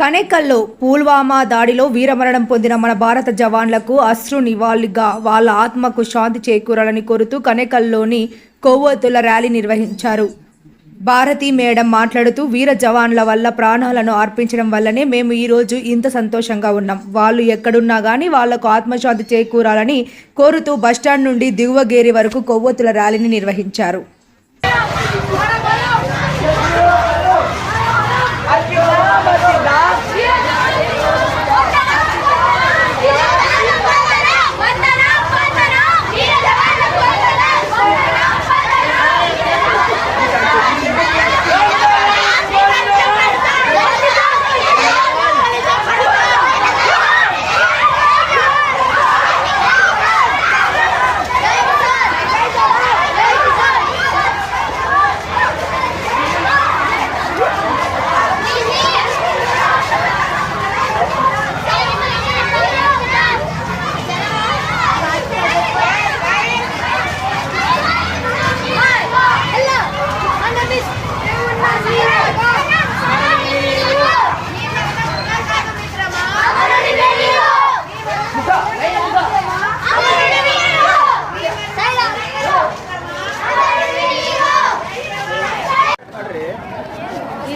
కనేకల్లో పుల్వామా దాడిలో వీరమరణం పొందిన మన భారత జవాన్లకు అశ్రు నివాళిగా వాళ్ళ ఆత్మకు శాంతి చేకూరాలని కోరుతూ కనేకల్లోని కొవ్వొత్తుల ర్యాలీ నిర్వహించారు. భారతి మేడం మాట్లాడుతూ వీర జవాన్ల వల్ల ప్రాణాలను అర్పించడం వల్లనే మేము ఈరోజు ఇంత సంతోషంగా ఉన్నాం. వాళ్ళు ఎక్కడున్నా కానీ వాళ్ళకు ఆత్మశాంతి చేకూరాలని కోరుతూ బస్టాండ్ నుండి దిగువగేరి వరకు కొవ్వొత్తుల ర్యాలీని నిర్వహించారు.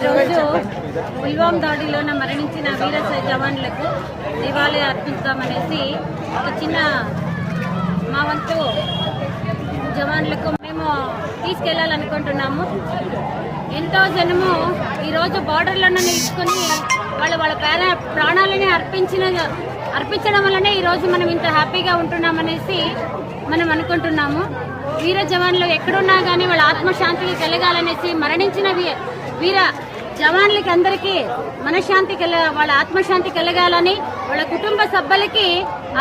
ఈరోజు పుల్వాం దాడిలోన మరణించిన వీర జవాన్లకు నివాళి అర్పిస్తామనేసి ఒక చిన్న మా వంతు జవాన్లకు మేము తీసుకెళ్ళాలనుకుంటున్నాము. ఎంతో జనము ఈరోజు బార్డర్లను నిలుచుకొని వాళ్ళు వాళ్ళ పేర ప్రాణాలని అర్పించిన అర్పించడం వల్లనే ఈరోజు మనం ఇంత హ్యాపీగా ఉంటున్నామనేసి మనం అనుకుంటున్నాము. వీర జవాన్లు ఎక్కడున్నా కానీ వాళ్ళ ఆత్మశాంతికి కలగాలనేసి మరణించిన వీ- వీర జవాన్లకి అందరికీ మనశ్శాంతి కల వాళ్ళ ఆత్మశాంతి కలగాలని వాళ్ళ కుటుంబ సభ్యులకి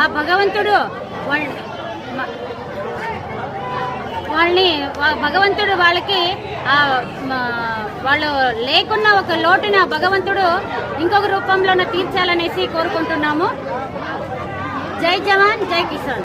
ఆ భగవంతుడు వాళ్ళ వాళ్ళని భగవంతుడు వాళ్ళకి ఆ వాళ్ళు లేకున్న ఒక లోటుని ఆ భగవంతుడు ఇంకొక రూపంలోనే తీర్చాలనేసి కోరుకుంటున్నాము. జై జవాన్ జై కిసాన్.